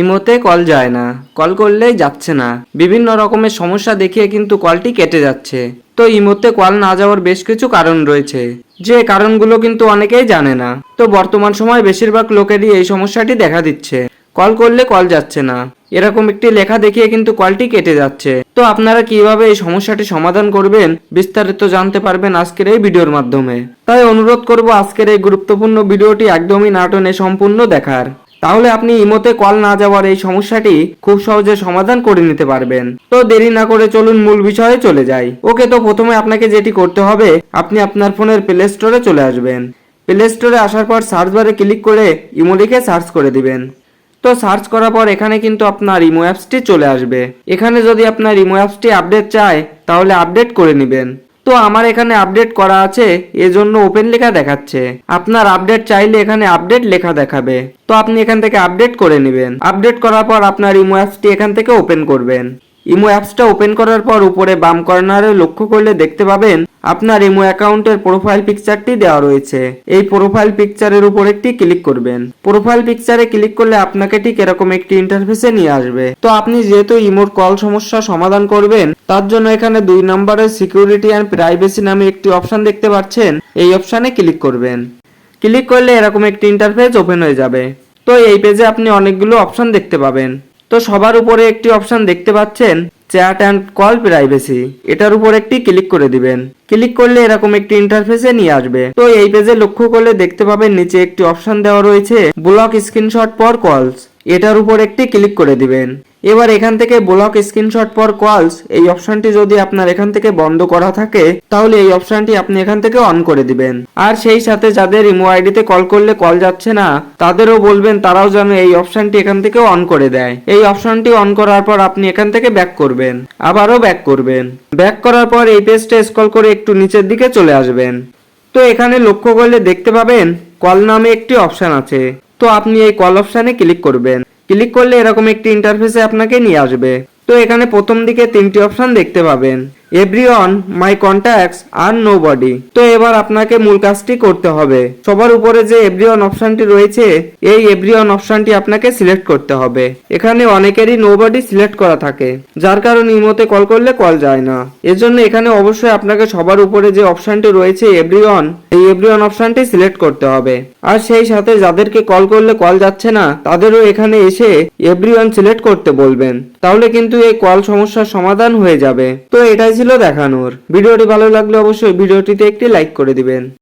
ইমোতে কল যায় না। কল করলেই যাচ্ছে না। বিভিন্ন রকমের সমস্যা দেখিয়ে কিন্তু কলটি কেটে যাচ্ছে। তো ইমোতে কল না যাওয়ার বেশ কিছু কারণ রয়েছে। যে কারণগুলো কিন্তু অনেকেই জানে না। তো বর্তমান সময় বেশিরভাগ লোকেরই এই সমস্যাটি দেখা দিচ্ছে। কল করলে কল যাচ্ছে না। এরকম একটি লেখা দেখিয়ে কিন্তু কলটি কেটে যাচ্ছে। তো আপনারা কীভাবে এই সমস্যাটি সমাধান করবেন, বিস্তারিত জানতে পারবেন আজকের এই ভিডিওর মাধ্যমে। তাই অনুরোধ করব আজকের এই গুরুত্বপূর্ণ ভিডিওটি একদমই নাটনে সম্পূর্ণ দেখার। তাহলে আপনি ইমোতে কল না যাওয়ার এই সমস্যাটি খুব সহজে সমাধান করে নিতে পারবেন। তো দেরি না করে চলুন মূল বিষয়ে চলে যাই। ওকে, তো প্রথমে আপনাকে যেটি করতে হবে, আপনি আপনার ফোনের প্লে স্টোরে চলে আসবেন। প্লে স্টোরে আসার পর সার্চ বারে ক্লিক করে ইমো লিখে সার্চ করে দিবেন। তো সার্চ করার পর এখানে কিন্তু আপনার ইমো অ্যাপসটি চলে আসবে। এখানে যদি আপনার ইমো অ্যাপসটি আপডেট চায়, তাহলে আপডেট করে নেবেন। তো আমার এখানে আপডেট করা আছে, এজন্য ওপেন লেখা দেখাচ্ছে। আপনার আপডেট চাইলে এখানে আপডেট লেখা দেখাবে। তো আপনি এখান থেকে আপডেট করে নেবেন। আপডেট করার পর আপনার ইমো অ্যাপসটি এখান থেকে ওপেন করবেন। ইমো অ্যাপসটা ওপেন করার পর উপরে বাম কর্নারে লক্ষ্য করলে দেখতে পাবেন আপনার ইমো অ্যাকাউন্টের প্রোফাইল পিকচারটি দেওয়া রয়েছে। এই প্রোফাইল পিকচারের উপর একটি ক্লিক করবেন। প্রোফাইল পিকচারে ক্লিক করলে আপনাকে ঠিক এরকম একটি ইন্টারফেসে নিয়ে আসবে। তো আপনি যেহেতু ইমোর কল সমস্যা সমাধান করবেন, তার জন্য এখানে দুই নম্বরের সিকিউরিটি অ্যান্ড প্রাইভেসি নামে একটি অপশন দেখতে পাচ্ছেন। এই অপশানে ক্লিক করবেন। ক্লিক করলে এরকম একটি ইন্টারফেস ওপেন হয়ে যাবে। তো এই পেজে আপনি অনেকগুলো অপশন দেখতে পাবেন। তো সবার উপরে একটি অপশন দেখতে পাচ্ছেন, চ্যাট অ্যান্ড কল প্রাইভেসি। এটার উপর একটি ক্লিক করে দিবেন। ক্লিক করলে এরকম একটি ইন্টারফেসে নিয়ে আসবে। তো এই পেজে লক্ষ্য করলে দেখতে পাবেন, নিচে একটি অপশন দেওয়া রয়েছে, ব্লক স্ক্রিনশট পর কলস। এটার উপর একটি ক্লিক করে দিবেন। এবার এখান থেকে ব্লক স্ক্রিনশট পর কলস এই অপশনটি যদি আপনার এখান থেকে বন্ধ করা থাকে, তাহলে এই অপশনটি আপনি এখান থেকে অন করে দিবেন। আর সেই সাথে যাদের ইমো আইডিতে কল করলে কল যাচ্ছে না, তাদেরও বলবেন তারাও যেন এই অপশনটি এখান থেকে অন করে দেয়। এই অপশনটি অন করার পর আপনি এখান থেকে ব্যাক করবেন, আবারও ব্যাক করবেন। ব্যাক করার পর এই পেজটা স্ক্রল করে একটু নিচের দিকে চলে আসবেন। তো এখানে লক্ষ্য করলে দেখতে পাবেন কল নামে একটি অপশন আছে। তো আপনি এই কল অপশানে ক্লিক করবেন। ক্লিক করলে এরকম একটি ইন্টারফেসে আপনাকে নিয়ে আসবে। তো এখানে প্রথম দিকে তিনটি অপশন দেখতে পাবেন। এভরিওয়ান মাই কন্ট্যাক্টস আর নো বডি তো এবার আপনাকে মূল কাজটি করতে হবে। সবার উপরে যে এভরিওয়ান অপশনটি রয়েছে, এই এভরিওয়ান অপশনটি আপনাকে সিলেক্ট করতে হবে। এখানে অনেকেরই নো বডি সিলেক্ট করা থাকে। যার কারণে ইমোতে কল করলে কল যায় না। এজন্য এখানে অবশ্যই আপনাকে সবার উপরে যে অপশনটি রয়েছে এভরিওয়ান এই এভরিওয়ান অপশনটি সিলেক্ট করতে হবে। আর সেই সাথে যাদেরকে কল করলে কল যাচ্ছে না, তাদেরও এখানে এসে এভরিওয়ান সিলেক্ট করতে বলবেন। তাহলে কিন্তু এই কল সমস্যার সমাধান হয়ে যাবে। তো এটাই ছিল দেখানোর। ভিডিওটি ভালো লাগলে অবশ্যই ভিডিওটিতে একটি লাইক করে দিবেন।